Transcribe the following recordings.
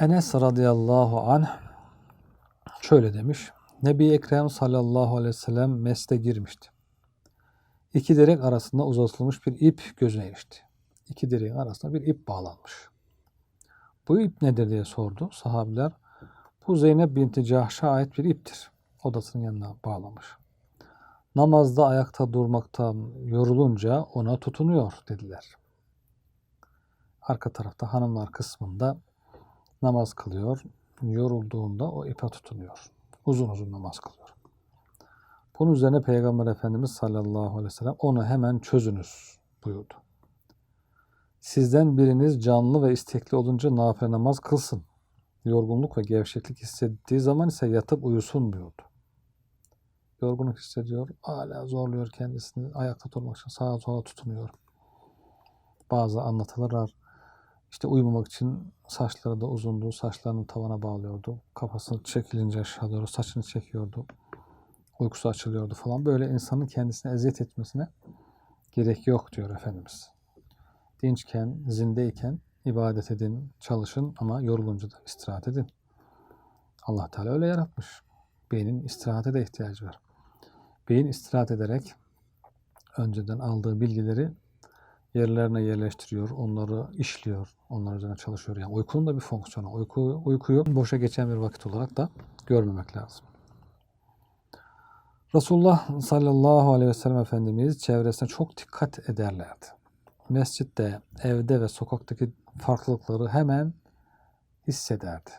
Enes radıyallahu anh şöyle demiş. Nebi Ekrem sallallahu aleyhi ve sellem mesle girmişti. İki direk arasında uzatılmış bir ip gözüne ilişti. İki direğin arasında bir ip bağlanmış. Bu ip nedir diye sordu sahabiler. Bu Zeynep binti Cahş'a ait bir iptir. Odasının yanına bağlamış. Namazda ayakta durmaktan yorulunca ona tutunuyor dediler. Arka tarafta hanımlar kısmında namaz kılıyor. Yorulduğunda o ipe tutunuyor. Uzun uzun namaz kılıyor. Bunun üzerine Peygamber Efendimiz sallallahu aleyhi ve sellem onu hemen çözünüz buyurdu. Sizden biriniz canlı ve istekli olunca nafile namaz kılsın. Yorgunluk ve gevşeklik hissettiği zaman ise yatıp uyusun buyurdu. Yorgunluk hissediyor, hala zorluyor kendisini, ayakta durmak için sağa sola tutunuyor. Bazı anlatılırlar, işte uyumamak için saçları da uzundu, saçlarını tavana bağlıyordu. Kafasını çekilince aşağı doğru saçını çekiyordu. Uykusu açılıyordu falan. Böyle insanın kendisine eziyet etmesine gerek yok diyor Efendimiz. Dinçken, zindeyken ibadet edin, çalışın ama yorulunca da istirahat edin. Allah Teala öyle yaratmış. Beynin istirahate de ihtiyacı var. Beyin istirahat ederek önceden aldığı bilgileri yerlerine yerleştiriyor, onları işliyor, onlar üzerine çalışıyor. Yani uykunun da bir fonksiyonu. Uyku, uykuyu boşa geçen bir vakit olarak da görmemek lazım. Resulullah sallallahu aleyhi ve sellem Efendimiz çevresine çok dikkat ederlerdi. Mescitte, evde ve sokaktaki farklılıkları hemen hissederdi.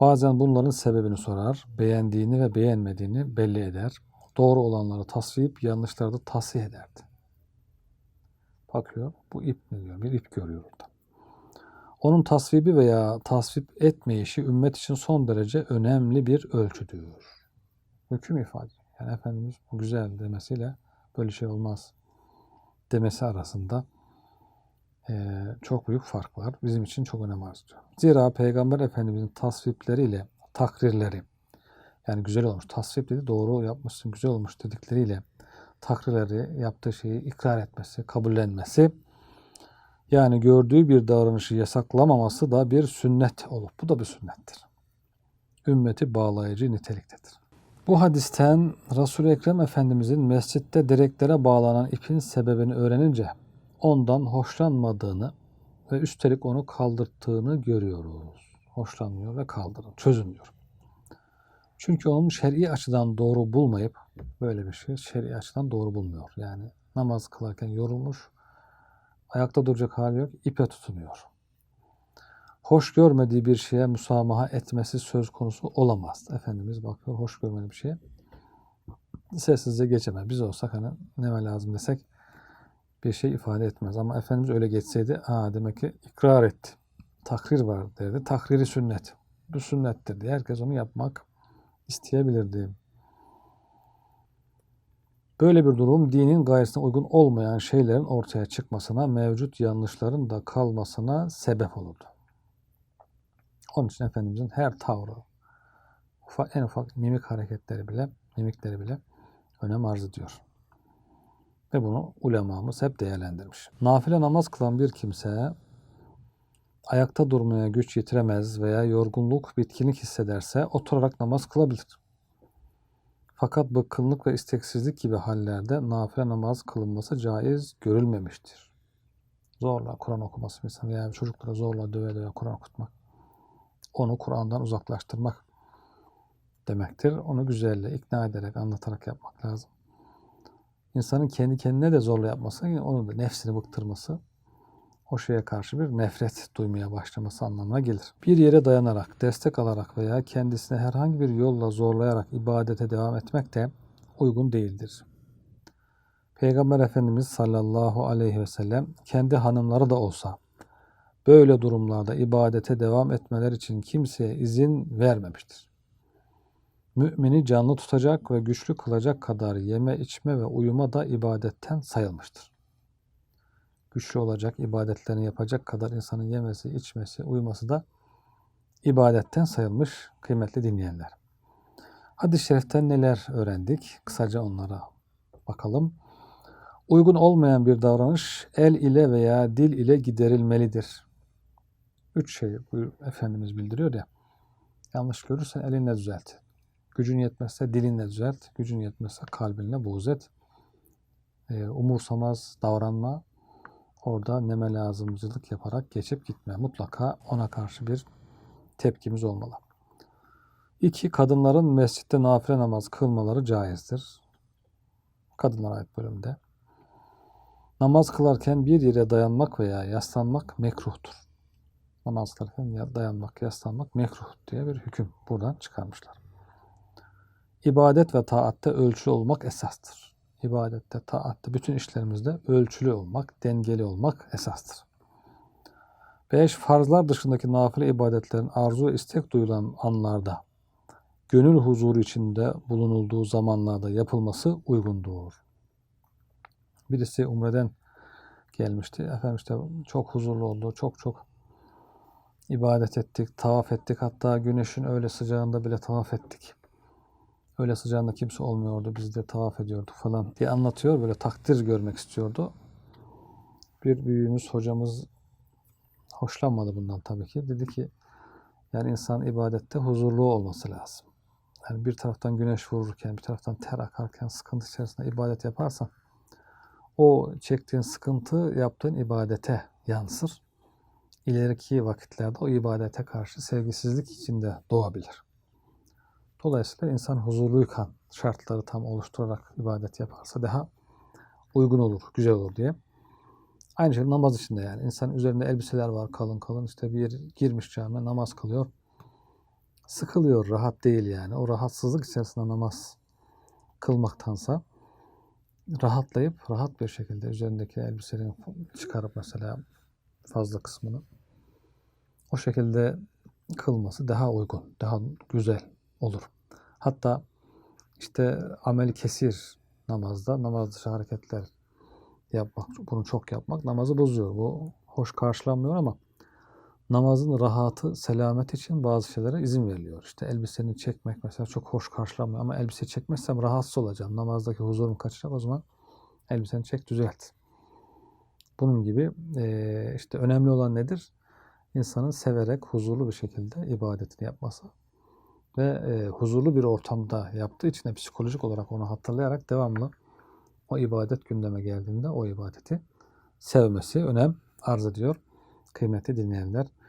Bazen bunların sebebini sorar, beğendiğini ve beğenmediğini belli eder. Doğru olanları tasvip, yanlışları da tasih ederdi. Bakıyor, bu ip ne diyor? Bir ip görüyor orada. Onun tasvibi veya tasvip etmeyişi ümmet için son derece önemli bir ölçüdür. Hüküm ifade. Yani Efendimiz bu güzel demesiyle böyle şey olmaz demesi arasında e, çok büyük fark var. Bizim için çok önem arz ediyor. Zira Peygamber Efendimizin tasvipleriyle takrirleri yani güzel olmuş. Tasvip dedi doğru yapmışsın güzel olmuş dedikleriyle takrirleri yaptığı şeyi ikrar etmesi, kabullenmesi yani gördüğü bir davranışı yasaklamaması da bir sünnet olup bu da bir sünnettir. Ümmeti bağlayıcı niteliktedir. Bu hadisten Resul-i Ekrem Efendimizin mescitte direklere bağlanan ipin sebebini öğrenince ondan hoşlanmadığını ve üstelik onu kaldırttığını görüyoruz. Hoşlanmıyor ve kaldırın, çözün diyor. Çünkü onun şer'i açıdan doğru bulmayıp böyle bir şey şer'i açıdan doğru bulmuyor. Yani namaz kılarken yorulmuş, ayakta duracak hali yok, ipe tutunuyor. Hoş görmediği bir şeye müsamaha etmesi söz konusu olamaz. Efendimiz bakıyor hoş görmediği bir şeye sessizce geçemez. Biz olsak hani ne lazım desek bir şey ifade etmez. Ama Efendimiz öyle geçseydi ha demek ki ikrar etti. Takrir var derdi. Takriri sünnet. Bu sünnettir diye herkes onu yapmak isteyebilirdi. Böyle bir durum dinin gayesine uygun olmayan şeylerin ortaya çıkmasına, mevcut yanlışların da kalmasına sebep olurdu. Onun için Efendimizin her tavrı, ufak, en ufak mimik hareketleri bile, mimikleri bile önem arz ediyor. Ve bunu ulemamız hep değerlendirmiş. Nafile namaz kılan bir kimse ayakta durmaya güç yetiremez veya yorgunluk, bitkinlik hissederse oturarak namaz kılabilir. Fakat bıkkınlık ve isteksizlik gibi hallerde nafile namaz kılınması caiz görülmemiştir. Zorla Kur'an okuması mesela veya çocuklara zorla döve döve Kur'an okutmak. Onu Kur'an'dan uzaklaştırmak demektir. Onu güzelle, ikna ederek, anlatarak yapmak lazım. İnsanın kendi kendine de zorla yapması, onun da nefsini bıktırması, o şeye karşı bir nefret duymaya başlaması anlamına gelir. Bir yere dayanarak, destek alarak veya kendisine herhangi bir yolla zorlayarak ibadete devam etmek de uygun değildir. Peygamber Efendimiz sallallahu aleyhi ve sellem kendi hanımları da olsa böyle durumlarda ibadete devam etmeler için kimseye izin vermemiştir. Mümini canlı tutacak ve güçlü kılacak kadar yeme, içme ve uyuma da ibadetten sayılmıştır güçlü olacak, ibadetlerini yapacak kadar insanın yemesi, içmesi, uyuması da ibadetten sayılmış kıymetli dinleyenler. Hadis-i şeriften neler öğrendik? Kısaca onlara bakalım. Uygun olmayan bir davranış el ile veya dil ile giderilmelidir. Üç şey buyur, Efendimiz bildiriyor ya. Yanlış görürsen elinle düzelt. Gücün yetmezse dilinle düzelt. Gücün yetmezse kalbinle buğz et. Ee, umursamaz davranma. Orada neme lazımcılık yaparak geçip gitme. Mutlaka ona karşı bir tepkimiz olmalı. İki, kadınların mescitte nafile namaz kılmaları caizdir. Kadınlara ait bölümde. Namaz kılarken bir yere dayanmak veya yaslanmak mekruhtur. Namaz kılarken ya- dayanmak, yaslanmak mekruh diye bir hüküm buradan çıkarmışlar. İbadet ve taatte ölçülü olmak esastır. İbadette, taatte, bütün işlerimizde ölçülü olmak, dengeli olmak esastır. 5. Farzlar dışındaki nafile ibadetlerin arzu ve istek duyulan anlarda, gönül huzuru içinde bulunulduğu zamanlarda yapılması uygundur. Birisi Umre'den gelmişti. Efendim işte çok huzurlu oldu. Çok çok ibadet ettik, tavaf ettik. Hatta güneşin öyle sıcağında bile tavaf ettik. Öyle sıcağında kimse olmuyordu. Biz de tavaf ediyorduk falan diye anlatıyor. Böyle takdir görmek istiyordu. Bir büyüğümüz, hocamız hoşlanmadı bundan tabii ki. Dedi ki yani insan ibadette huzurlu olması lazım. Yani bir taraftan güneş vururken, bir taraftan ter akarken, sıkıntı içerisinde ibadet yaparsan o çektiğin sıkıntı yaptığın ibadete yansır. İleriki vakitlerde o ibadete karşı sevgisizlik içinde doğabilir. Dolayısıyla insan huzurluyken şartları tam oluşturarak ibadet yaparsa daha uygun olur, güzel olur diye. Aynı şey namaz içinde yani. İnsan üzerinde elbiseler var kalın kalın. işte bir yer girmiş camiye namaz kılıyor. Sıkılıyor, rahat değil yani. O rahatsızlık içerisinde namaz kılmaktansa rahatlayıp rahat bir şekilde üzerindeki elbiselerini çıkarıp mesela fazla kısmını o şekilde kılması daha uygun, daha güzel olur. Hatta işte amel kesir namazda, namaz dışı hareketler yapmak, bunu çok yapmak namazı bozuyor. Bu hoş karşılanmıyor ama namazın rahatı, selamet için bazı şeylere izin veriliyor. İşte elbiseni çekmek mesela çok hoş karşılanmıyor ama elbise çekmezsem rahatsız olacağım. Namazdaki huzurum kaçacak o zaman elbiseni çek düzelt. Bunun gibi eee, işte önemli olan nedir? İnsanın severek huzurlu bir şekilde ibadetini yapması ve eee, huzurlu bir ortamda yaptığı için de psikolojik olarak onu hatırlayarak devamlı o ibadet gündeme geldiğinde o ibadeti sevmesi önem arz ediyor. Kıymetli dinleyenler.